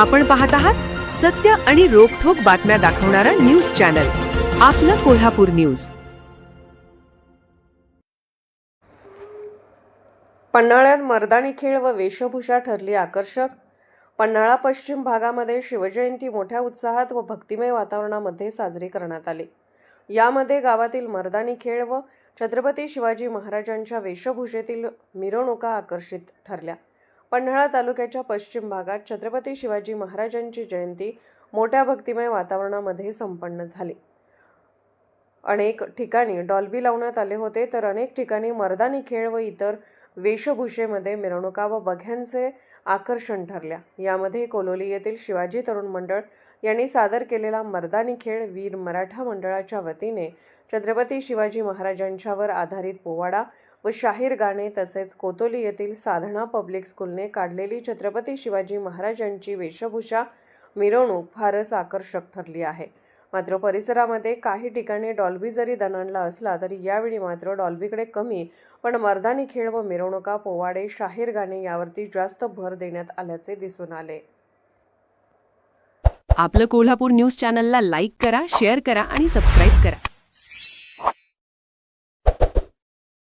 आपण पाहत आहात सत्य आणि रोखठोक बातम्या दाखवणारा न्यूज चॅनल. आपलं कोल्हापूर न्यूज. पन्हाळ्यात मर्दानी खेळ व वेशभूषा ठरली आकर्षक. पन्हाळा पश्चिम भागामध्ये शिवजयंती मोठ्या उत्साहात व भक्तिमय वातावरणामध्ये साजरी करण्यात आली. यामध्ये गावातील मर्दानी खेळ व छत्रपती शिवाजी महाराजांच्या वेशभूषेतील मिरवणुका आकर्षित ठरल्या. पन्हाळा तालुक्याच्या पश्चिम भागात छत्रपती शिवाजी महाराजांची जयंती मोठ्या भक्तिमय वातावरणामध्ये संपन्न झाली. अनेक ठिकाणी डॉल्बी लावण्यात आले होते तर अनेक ठिकाणी मर्दानी खेळ व इतर वेशभूषेमध्ये मिरवणुका व बघ्यांचे आकर्षण ठरल्या. यामध्ये कोलोली येथील शिवाजी तरुण मंडळ यांनी सादर केलेला मर्दानी खेळ वीर मराठा मंडळाच्या वतीने छत्रपती शिवाजी महाराजांच्यावर आधारित पोवाडा व शाहीर गाणे तसेच कोतोली येथील साधना पब्लिक स्कूलने काढलेली छत्रपती शिवाजी महाराजांची वेशभूषा मिरवणूक फारच आकर्षक ठरली आहे. मात्र परिसरामध्ये काही ठिकाणी डॉल्बी जरी दणाणला असला तरी यावेळी मात्र डॉल्बीकडे कमी पण मर्दानी खेळ व मिरवणुका पोवाडे शाहीर गाणे यावरती जास्त भर देण्यात आल्याचे दिसून आले. आपलं कोल्हापूर न्यूज चॅनलला लाईक करा शेअर करा आणि सबस्क्राईब करा.